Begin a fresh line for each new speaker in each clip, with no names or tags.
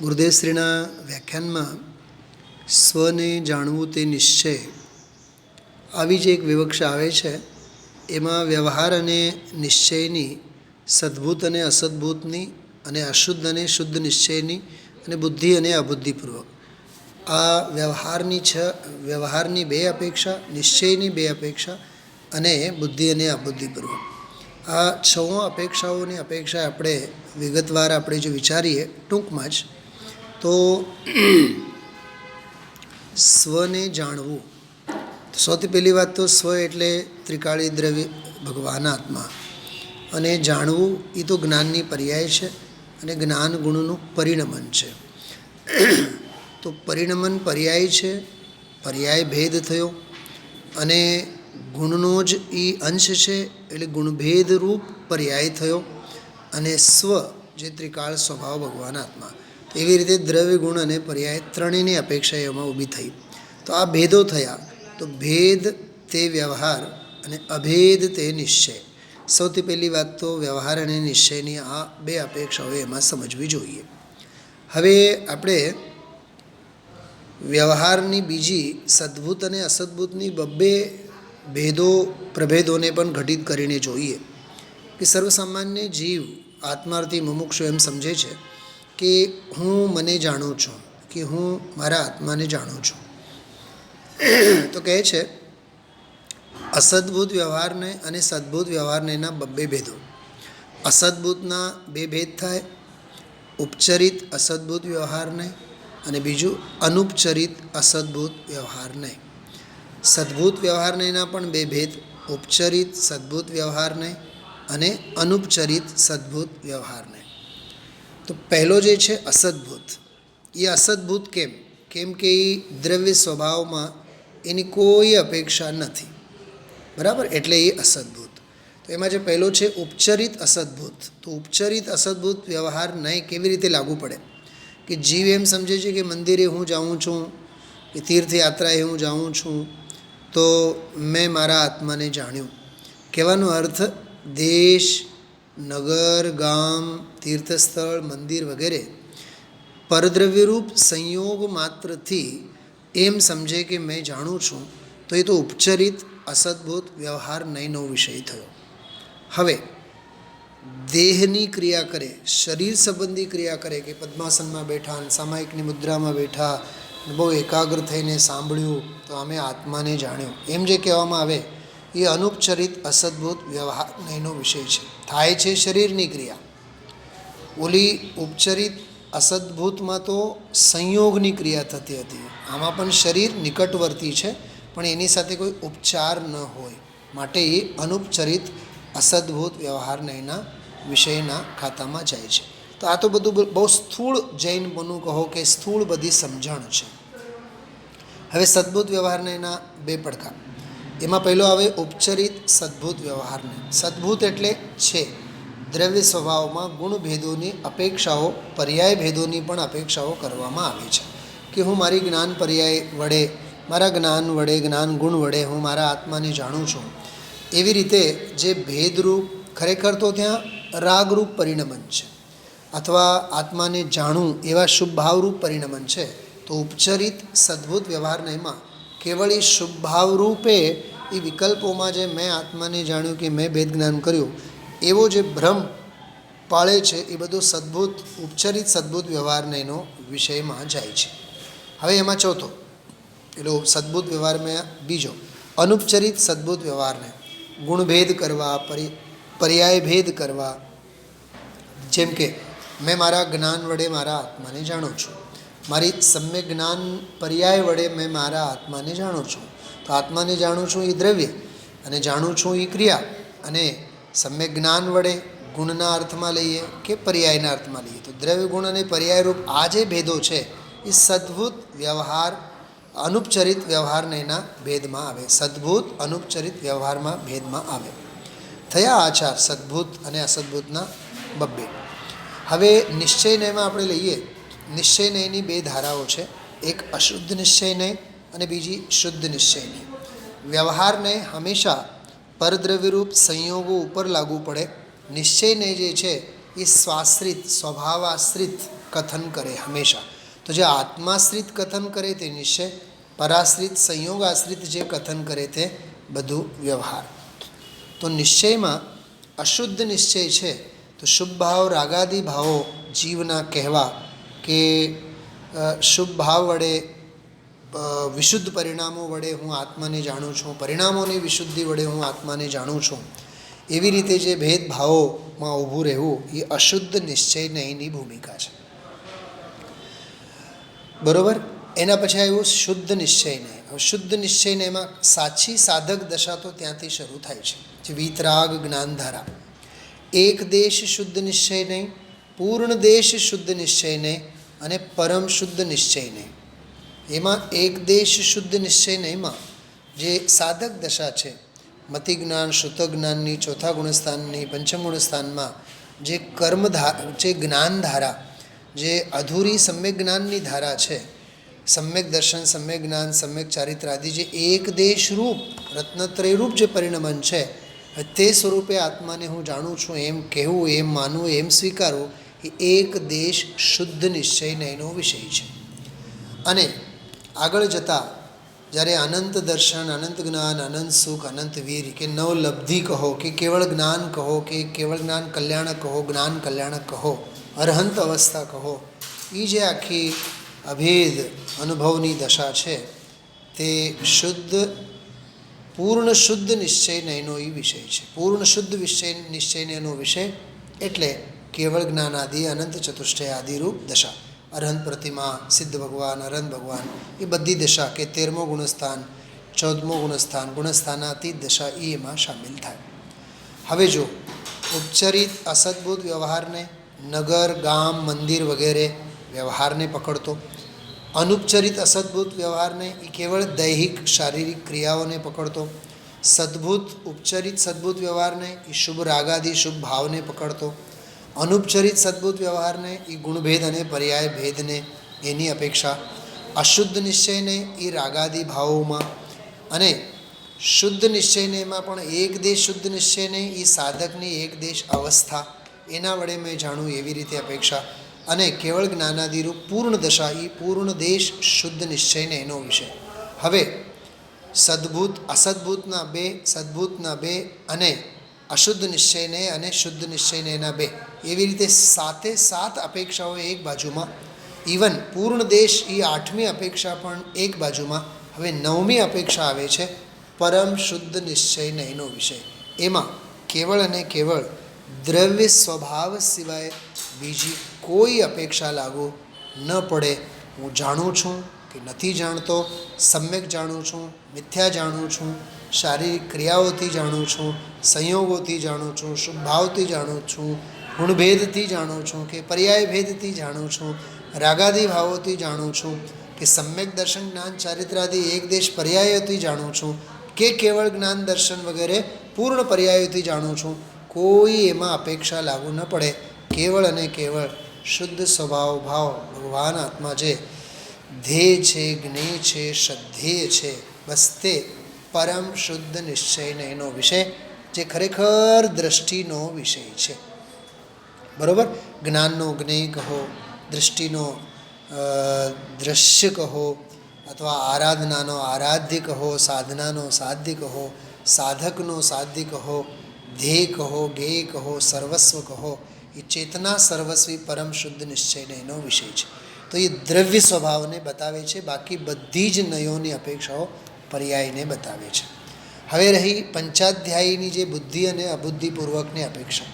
ગુરુદેવશ્રીના વ્યાખ્યાનમાં સ્વને જાણવું તે નિશ્ચય આવી જ એક વિવક્ષા આવે છે. એમાં વ્યવહાર અને નિશ્ચયની સદ્ભૂત અને અસદ્ભૂતની અને અશુદ્ધ અને શુદ્ધ નિશ્ચયની અને બુદ્ધિ અને અબુદ્ધિપૂર્વક. આ વ્યવહારની છ, વ્યવહારની બે અપેક્ષા, નિશ્ચયની બે અપેક્ષા અને બુદ્ધિ અને અબુદ્ધિપૂર્વક. આ છ અપેક્ષાઓની અપેક્ષા આપણે વિગતવાર આપણે જો વિચારીએ ટૂંકમાં જ તો સ્વને જાણવું. સૌથી પહેલી વાત તો સ્વ એટલે ત્રિકાળી દ્રવ્ય ભગવાન આત્મા. અને જાણવું એ તો જ્ઞાનની પર્યાય છે અને જ્ઞાન ગુણનું પરિણમન છે. તો પરિણમન પર્યાય છે, પર્યાય ભેદ થયો. અને ગુણનો જ એ અંશ છે એટલે ગુણભેદ રૂપ પર્યાય થયો. અને સ્વ જે ત્રિકાળ સ્વભાવ ભગવાન આત્મા. એવી રીતે દ્રવ્ય ગુણ અને પર્યાય ત્રણેયની અપેક્ષા એમાં ઊભી થઈ. તો આ ભેદો થયા, તો ભેદ તે વ્યવહાર અને અભેદ તે નિશ્ચય. સૌથી પહેલી વાત તો વ્યવહાર અને નિશ્ચયની આ બે અપેક્ષાઓ એમાં સમજવી જોઈએ. હવે આપણે વ્યવહારની બીજી સદ્ભૂત અને અસદ્ભૂતની બબ્બે ભેદો, પ્રભેદોને પણ ઘટિત કરીને જોઈએ કે સર્વસામાન્ય જીવ આત્માર્થી મુમુક્ષુ એમ સમજે છે. કે હું મને જાણું છું, કે હું મારા આત્માને જાણું છું. તો કહે છે, અસદભૂત વ્યવહારને અને સદભૂત વ્યવહારને એના બબ્બે ભેદો. અસદભૂતના બે ભેદ થાય, ઉપચરિત અસદભૂત વ્યવહારને અને બીજું અનુપચરિત અસદ્ભૂત વ્યવહારને. સદભૂત વ્યવહારને એના પણ બે ભેદ, ઉપચરિત સદભૂત વ્યવહારને અને અનુપચરિત સદભૂત વ્યવહારને. તો પહેલો જે છે અસદભૂત. એ અસદભૂત કેમ? કેમ કે એ દ્રવ્ય સ્વભાવમાં એની કોઈ અપેક્ષા નથી. બરાબર? એટલે એ અસદભૂત. તો એમાં જે પહેલો છે ઉપચરિત અસદભૂત. તો ઉપચરિત અસદભૂત વ્યવહાર નહીં, કેવી રીતે લાગુ પડે? કે જીવ એમ સમજે છે કે મંદિરે હું જાઉં છું, કે તીર્થયાત્રાએ હું જાઉં છું, તો મેં મારા આત્માને જાણ્યું. કહેવાનો અર્થ, દેશ નગર, ગામ, તીર્થસ્થળ, મંદિર વગેરે પરદ્રવ્યરૂપ સંયોગ માત્રથી એમ સમજે કે મેં જાણું છું, તો એ તો ઉપચરિત, અસદભૂત વ્યવહાર નયનો વિષય થયો. હવે, દેહની ક્રિયા કરે, શરીર સંબંધી ક્રિયા કરે કે પદ્માસનમાં બેઠા સામાયિકની મુદ્રામાં બેઠા બહુ એકાગ્ર થઈને સાંભળ્યું, તો અમે આત્માને જાણ્યું. એમ જે કહેવામાં આવે એ અનુપચરિત, અસદભૂત વ્યવહાર નહીંનો વિષય છે. થાય છે શરીરની ક્રિયા. ઓલી ઉપચરિત, અસદભૂતમાં તો સંયોગની ક્રિયા થતી હતી. આમાં પણ શરીર નિકટવર્તી છે, પણ એની સાથે કોઈ ઉપચાર ન હોય. માટે એ અનુપચરિત, અસદભૂત વ્યવહાર નહીંના વિષયના ખાતામાં જાય છે. તો આ તો બધું બહુ સ્થૂળ જૈન બનવું કહો કે સ્થૂળ બધી સમજણ છે. હવે સદભૂત વ્યવહારને એના બે પડકાર. એમાં પહેલો આવે ઉપચરિત સદ્ભૂત વ્યવહારને. સદ્ભૂત એટલે છે. દ્રવ્ય સ્વભાવમાં ગુણભેદોની અપેક્ષાઓ, પર્યાય ભેદોની પણ અપેક્ષાઓ કરવામાં આવે છે. કે હું મારી જ્ઞાન પર્યાય વડે, મારા જ્ઞાન વડે, જ્ઞાન ગુણ વડે હું મારા આત્માને જાણું છું. એવી રીતે જે ભેદરૂપ ખરેખર તો ત્યાં રાગરૂપ પરિણમન છે. અથવા આત્માને જાણું એવા શુભ ભાવરૂપ પરિણમન છે, તો ઉપચરિત સદ્ભુત વ્યવહારના એમાં કેવળ એ ભાવરૂપે એ વિકલ્પોમાં જે મેં આત્માને જાણ્યું કે મેં ભેદ જ્ઞાન કર્યું, એવો જે ભ્રમ પાળે છે, એ બધો સદ્ભુત, ઉપચરિત સદ્ભુત વ્યવહારને એનો વિષયમાં જાય છે. હવે એમાં ચોથો, પેલો સદ્ભુત વ્યવહારમાં બીજો, અનુપચરિત સદ્ભુત વ્યવહારને, ગુણભેદ કરવા, પરી, પર્યાય ભેદ કરવા, જેમ કે, મેં મારા જ્ઞાન વડે મારા આત્માને જાણું છું. મારી સમ્યક જ્ઞાન પર્યાય વડે મેં મારા આત્માને જાણું છું. તો આત્માને જાણું છું એ દ્રવ્ય અને જાણું છું એ ક્રિયા. અને સમ્યક જ્ઞાન વડે ગુણના અર્થમાં લઈએ કે પર્યાયના અર્થમાં લઈએ. તો દ્રવ્ય ગુણ અને પર્યાયરૂપ આ જે ભેદો છે એ સદ્ભુત વ્યવહાર, અનુપચરિત વ્યવહારને એના ભેદમાં આવે. સદ્ભૂત, અનુપચરિત વ્યવહારમાં ભેદમાં આવે. થયા આચાર સદ્ભૂત અને અસદ્ભૂતના બબ્બે. હવે નિશ્ચયને એમાં આપણે લઈએ નિશ્ચય નયની બે ધારાઓ છે. એક અશુદ્ધ નિશ્ચય નય અને બીજી શુદ્ધ નિશ્ચય નય. વ્યવહારને હંમેશા પરદ્રવ્યરૂપ સંયોગો ઉપર લાગુ પડે. નિશ્ચય નય જે છે એ સ્વાશ્રિત, સ્વભાવાશ્રિત કથન કરે હંમેશા. તો જે આત્માશ્રિત કથન કરે તે નિશ્ચય, પરાશ્રિત, સંયોગાશ્રિત જે કથન કરે તે બધું વ્યવહાર. તો નિશ્ચયમાં અશુદ્ધ નિશ્ચય છે તો શુભ ભાવ, રાગાદી ભાવો જીવના કહેવા કે શુભ ભાવ વડે વિશુદ્ધ પરિણામો વડે હું આત્માને જાણું છું, પરિણામોની વિશુદ્ધિ વડે હું આત્માને જાણું છું. એવી રીતે જે ભેદભાવોમાં ઊભું રહેવું, એ અશુદ્ધ નિશ્ચય નહીંની ભૂમિકા છે. બરોબર? એના પછી આવ્યું શુદ્ધ નિશ્ચય નહીં હવે શુદ્ધ નિશ્ચયને એમાં સાચી સાધક દશા તો ત્યાંથી શરૂ થાય છે. જે વિતરાગ જ્ઞાનધારા. એક દેશ શુદ્ધ નિશ્ચય નહીં પૂર્ણ દેશ શુદ્ધ નિશ્ચય નહીં અને પરમ શુદ્ધ નિશ્ચય નહીં. એમાં એક દેશ શુદ્ધ નિશ્ચય નહીંમાં જે સાધક દશા છે મતિ જ્ઞાન જ્ઞાનની ચોથા ગુણસ્થાનની પંચમ ગુણસ્થાનમાં જે કર્મધા જે જ્ઞાનધારા જે અધૂરી સમ્યક જ્ઞાનની ધારા છે, સમ્યક દર્શન, સમ્યક જ્ઞાન, સમ્યક ચારિત્ર આદિ જે એક દેશ રૂપ, રત્નત્રય રૂપ જે પરિણમન છે તે સ્વરૂપે આત્માને હું જાણું છું, એમ કહેવું, એમ માનવું, એમ સ્વીકારવું એ એક દેશ શુદ્ધ નિશ્ચયને એનો વિષય છે. અને આગળ જતાં જ્યારે અનંત દર્શન, અનંત જ્ઞાન, અનંત સુખ, અનંત વીર કે નવલબ્ધિ કહો, કે કેવળ જ્ઞાન કહો, કે કેવળ જ્ઞાન કલ્યાણક કહો, જ્ઞાન કલ્યાણક કહો, અરહંત અવસ્થા કહો એ જે આખી અભેદ અનુભવની દશા છે, તે શુદ્ધ પૂર્ણ શુદ્ધ નિશ્ચયને એનો એ વિષય છે. પૂર્ણ શુદ્ધ વિષય, નિશ્ચયને એનો વિષય એટલે કેવળ જ્ઞાન આદિ અનંત ચતુષ્ટય આદિરૂપ દશા. અરહંત પ્રતિમા, સિદ્ધ ભગવાન, અરહંત ભગવાન. એ બધી દશા કે તેરમો ગુણસ્થાન, ચૌદમો ગુણસ્થાન, ગુણસ્થાનાતી દશા એ એમાં સામેલ થાય. હવે જો ઉપચરિત અસદભૂત વ્યવહારને નગર, ગામ, મંદિર વગેરે વ્યવહારને પકડતો અનુપચરિત અસદભૂત વ્યવહારને એ કેવળ દૈહિક શારીરિક ક્રિયાઓને પકડતો, સદભૂત ઉપચરિત સદભૂત વ્યવહારને એ શુભ રાગાદી, શુભ ભાવને પકડતો, અનુપચરિત સદભૂત વ્યવહારને એ ગુણભેદ અને પર્યાય ભેદને એની અપેક્ષા, અશુદ્ધ નિશ્ચયને એ રાગાદી ભાવોમાં અને શુદ્ધ નિશ્ચયને એમાં પણ એક દેશ શુદ્ધ નિશ્ચયને એ સાધકની એક દેશ અવસ્થા, એના વડે મેં જાણું એવી રીતે અપેક્ષા અને કેવળ જ્ઞાનાદિરૂપ પૂર્ણ દશા એ પૂર્ણ દેશ શુદ્ધ નિશ્ચયને એનો વિષય. હવે, સદભૂત, અસદભૂતના બે, સદભૂતના બે અને અશુદ્ધ નિશ્ચયને અને શુદ્ધ નિશ્ચયને એના બે. એવી રીતે સાતે સાત અપેક્ષાઓ એક બાજુમાં. ઇવન પૂર્ણ દેશ એ આઠમી અપેક્ષા પણ એક બાજુમાં. હવે નવમી અપેક્ષા આવે છે પરમ શુદ્ધ નિશ્ચયને એનો વિષય. એમાં કેવળ અને કેવળ દ્રવ્ય સ્વભાવ સિવાય બીજી કોઈ અપેક્ષા લાગુ ન પડે. હું જાણું છું કે નથી જાણતો, સમ્યક જાણું છું, મિથ્યા જાણું છું, શારીરિક ક્રિયાઓથી જાણું છું, સંયોગોથી જાણું છું શુભભાવથી જાણું છું, ગુણભેદથી જાણું છું કે પર્યાય ભેદથી જાણું છું રાગાદી ભાવોથી જાણું છું કે સમ્યક દર્શન, જ્ઞાન, ચારિત્રાદિ, એક દેશ પર્યાયોથી જાણું છું કે કેવળ જ્ઞાન દર્શન વગેરે પૂર્ણ પર્યાયોથી જાણું છું. કોઈ એમાં અપેક્ષા લાગુ ન પડે. કેવળ અને કેવળ શુદ્ધ સ્વભાવ ભાવ ભગવાન આત્મા જે ધ્યેય છે, જ્ઞેય છે, શ્રદ્ધેય છે, બસ તે પરમ શુદ્ધ નિશ્ચયને એનો વિષય જે ખરેખર દ્રષ્ટિનો વિષય છે. બરાબર? જ્ઞાનનો જ્ઞેય કહો દૃષ્ટિનો દ્રશ્ય કહો, અથવા આરાધનાનો આરાધ્ય કહો, સાધનાનો સાધ્ય કહો, સાધકનો સાધ્ય કહો, ધ્યેય કહો, ગેય કહો, સર્વસ્વ કહો એ ચેતના સર્વસ્વી પરમ શુદ્ધ નિશ્ચયને એનો વિષય છે. તો એ દ્રવ્ય સ્વભાવને બતાવે છે, બાકી બધી જ નયોની અપેક્ષાઓ પર્યાયને બતાવે છે. હવે રહી પંચાધ્યાયીની જે બુદ્ધિ અને અબુદ્ધિપૂર્વકની અપેક્ષા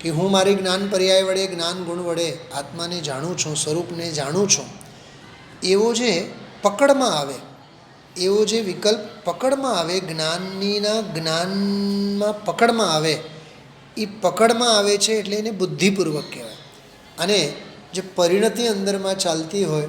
કે હું મારી જ્ઞાન પર્યાય વડે, જ્ઞાન ગુણ વડે, આત્માને જાણું છું, સ્વરૂપને જાણું છું, એવો જે પકડમાં આવે, એવો જે વિકલ્પ પકડમાં આવે, જ્ઞાનીના જ્ઞાનમાં પકડમાં આવે એ પકડમાં આવે છે એટલે એને બુદ્ધિપૂર્વક કહેવાય. અને જે પરિણતિ અંદરમાં ચાલતી હોય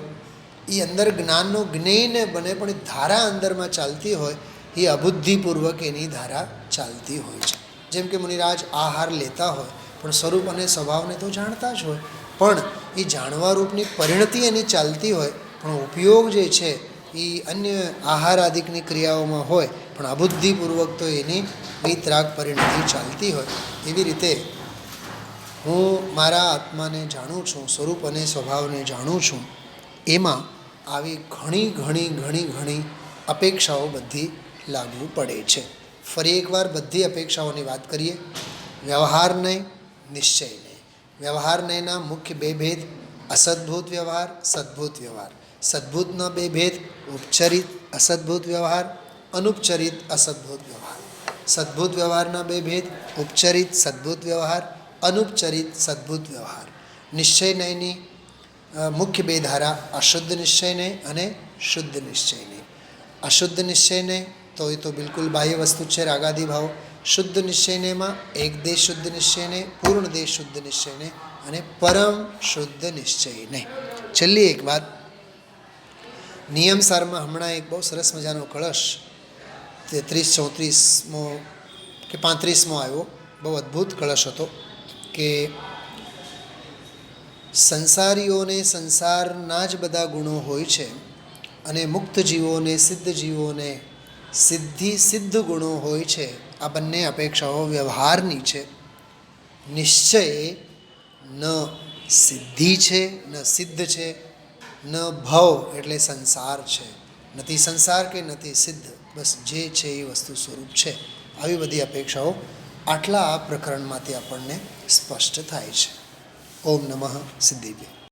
એ અંદર જ્ઞાનનો જ્ઞેયને બને પણ એ ધારા અંદરમાં ચાલતી હોય, એ અબુદ્ધિપૂર્વક એની ધારા ચાલતી હોય છે. જેમ કે મુનિરાજ આહાર લેતા હોય, પણ સ્વરૂપ અને સ્વભાવને તો જાણતા જ હોય. પણ એ જાણવા રૂપની પરિણતિ એની ચાલતી હોય, પણ ઉપયોગ જે છે એ અન્ય આહાર આદિકની ક્રિયાઓમાં હોય પણ અબુદ્ધિપૂર્વક તો એની વિતરાગ પરિણતિ ચાલતી હોય. એવી રીતે હું મારા આત્માને જાણું છું, સ્વરૂપ અને સ્વભાવને જાણું છું, એમાં આવી ઘણી ઘણી ઘણી ઘણી અપેક્ષાઓ બધી લાગવું પડે છે. ફરી એકવાર બધી અપેક્ષાઓની વાત કરીએ. વ્યવહારને વ્યવહાર વ્યવહારનેના મુખ્ય બે ભેદ, અસદભૂત વ્યવહાર, સદભૂત વ્યવહાર. સદભૂતના બે ભેદ ઉપચરિત અસદભૂત વ્યવહાર અનુપચરિત અસદભૂત વ્યવહાર. સદભૂત વ્યવહારના બે ભેદ, ઉપચરિત સદભૂત વ્યવહાર, અનુપચરિત સદભૂત વ્યવહાર. નિશ્ચય નયની મુખ્ય બે ધારા, અશુદ્ધ નિશ્ચયને અને શુદ્ધ નિશ્ચયને અશુદ્ધ નિશ્ચયને તો એ તો બિલકુલ બાહ્ય વસ્તુ છે, રાગાદી ભાવ. શુદ્ધ નિશ્ચયનેમાં એક દેશ શુદ્ધ નિશ્ચયને પૂર્ણ દેશ શુદ્ધ નિશ્ચયને અને પરમ શુદ્ધ નિશ્ચયને છેલ્લી એક વાત. નિયમસારમાં હમણાં એક બહુ સરસ મજાનો કળશ તેત્રીસ ચોત્રીસમો કે પાંત્રીસમો આવ્યો. બહુ અદ્ભુત કળશ હતો કે સંસારીઓને સંસારના જ બધા ગુણો હોય છે અને મુક્ત જીવોને, સિદ્ધ જીવોને સિદ્ધિ, સિદ્ધ ગુણો હોય છે. આ બંને અપેક્ષાઓ વ્યવહારની છે. નિશ્ચય ન સિદ્ધિ છે, ન સિદ્ધ છે, ન ભવ એટલે સંસાર છે. નથી સંસાર કે નથી સિદ્ધ? બસ જે છે એ વસ્તુ સ્વરૂપ છે. આવી બધી અપેક્ષાઓ આટલા આ પ્રકરણમાંથી આપણને સ્પષ્ટ થાય છે. ઓમ નમઃ સિદ્ધિભ્ય